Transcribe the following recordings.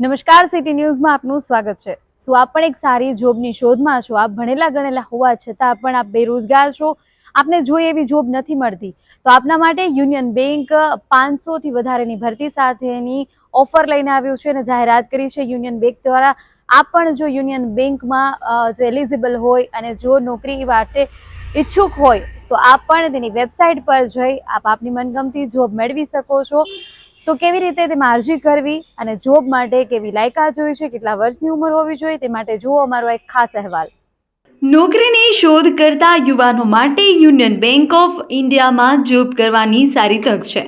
નમસ્કાર સિટી ન્યૂઝમાં આપનું સ્વાગત છે. શું આપ પણ એક સારી જોબની શોધમાં છો? આપ ભણેલા ગણેલા હોવા છતાં પણ આપ બેરોજગાર છો? આપને જોઈએ એવી જોબ નથી મળતી. તો આપના માટે યુનિયન બેંક પાંચસોથી વધારેની ભરતી સાથેની ઓફર લઈને આવ્યું છે અને જાહેરાત કરી છે યુનિયન બેંક દ્વારા. આપ પણ જો યુનિયન બેંકમાં જો એલિજિબલ હોય અને જો નોકરી માટે ઈચ્છુક હોય, તો આપ પણ તેની વેબસાઇટ પર જઈ આપ આપની મનગમતી જોબ મેળવી શકો છો. તો કેવી રીતે તેમાં અરજી કરવી અને જોબ માટે કેવી લાયકાત જોઈ છે, કેટલા વર્ષની ઉંમર હોવી જોઈએ, તે માટે જુઓ અમારો એક ખાસ અહેવાલ. નોકરીની શોધ કરતા યુવાનો માટે યુનિયન બેંક ઓફ ઇન્ડિયામાં જોબ કરવાની સારી તક છે.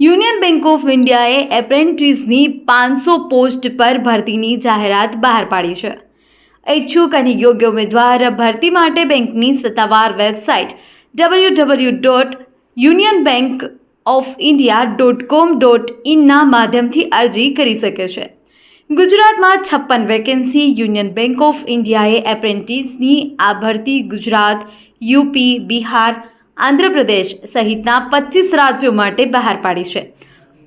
યુનિયન બેંક ઓફ ઇન્ડિયાએ એપ્રેન્ટિસની પાંચસો પોસ્ટ પર ભરતીની જાહેરાત બહાર પાડી છે. ઈચ્છુક અને યોગ્ય ઉમેદવાર ભરતી માટે બેંકની સત્તાવાર website W W dot union bank of India dot com dot ઇનના માધ્યમથી અરજી કરી શકે છે. ગુજરાતમાં છપ્પન વેકેન્સી યુનિયન બેંક ઓફ ઇન્ડિયાએ એપ્રેન્ટિસની આ ભરતી ગુજરાત યુપી બિહાર, આંધ્રપ્રદેશ સહિતના પચીસ રાજ્યો માટે બહાર પાડી છે.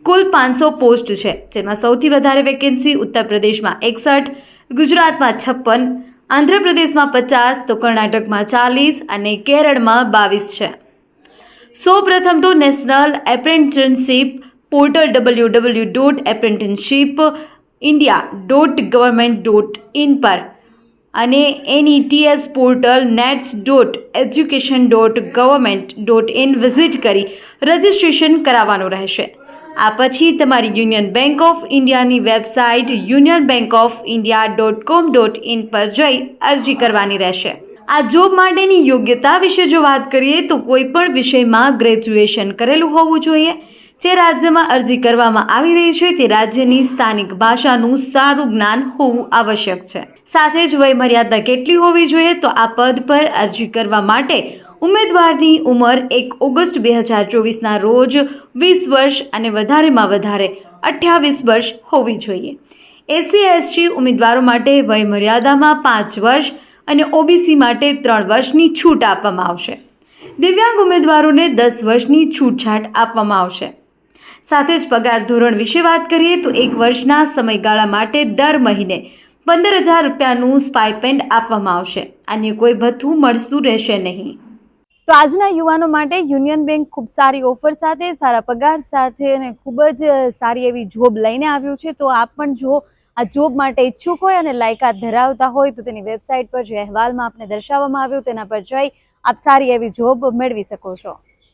કુલ પાંચસો પોસ્ટ છે, જેમાં સૌથી વધારે વેકેન્સી ઉત્તર પ્રદેશમાં એકસઠ, ગુજરાતમાં છપ્પન, આંધ્રપ્રદેશમાં પચાસ, તો કર્ણાટકમાં ચાલીસ અને કેરળમાં બાવીસ છે. સૌ પ્રથમ તો national apprenticeship portal W W dot apprenticeship India dot government dot in પર અને NETS portal nets dot education dot government dot in visit કરી રજિસ્ટ્રેશન કરાવવાનું રહેશે. આ પછી તમારી યુનિયન બેંક ઓફ ઇન્ડિયાની website union bank of India dot com dot in પર જઈ અરજી કરવાની રહેશે. આ જોબ માટેની યોગ્યતા વિશે જો વાત કરીએ તો કોઈ પણ વિષયમાં ગ્રેજ્યુએશન કરેલું હોવું જોઈએ. જે રાજ્યમાં અરજી કરવામાં આવી રહી છે તે રાજ્યની સ્થાનિક ભાષાનું સારું જ્ઞાન હોવું આવશ્યક છે. સાથે જ વયમર્યાદા કેટલી હોવી જોઈએ તો આ પદ પર અરજી કરવા માટે ઉમેદવારની ઉંમર એક ઓગસ્ટ બે હજાર ચોવીસના રોજ વીસ વર્ષ અને વધારેમાં વધારે અઠ્યાવીસ વર્ષ હોવી જોઈએ. એસસી, એસટી ઉમેદવારો માટે વયમર્યાદામાં પાંચ વર્ષ અને ઓબીસી માટે ત્રણ વર્ષની છૂટ આપવામાં આવશે. દિવ્યાંગ ઉમેદવારોને દસ વર્ષની છૂટછાટ આપવામાં આવશે. સાથે જ પગાર ધોરણ વિશે વાત કરીએ તો એક વર્ષના સમયગાળા માટે દર મહિને પંદર હજાર રૂપિયાનું સ્પાઇપેન્ડ આપવામાં આવશે. અન્ય કોઈ ભથ્થું મળતું રહેશે નહીં. તો આજના યુવાનો માટે યુનિયન બેંક ખૂબ સારી ઓફર સાથે, સારા પગાર સાથે અને ખૂબ જ સારી એવી જોબ લઈને આવ્યું છે. તો આપ પણ જો આ જોબ માટે ઈચ્છુક હોય અને લાયકાત ધરાવતા હોય તો તેની વેબસાઇટ પર જે અહેવાલમાં આપને દર્શાવવામાં આવ્યું તેના પર જઈ આપ સારી એવી જોબ મેળવી શકો છો.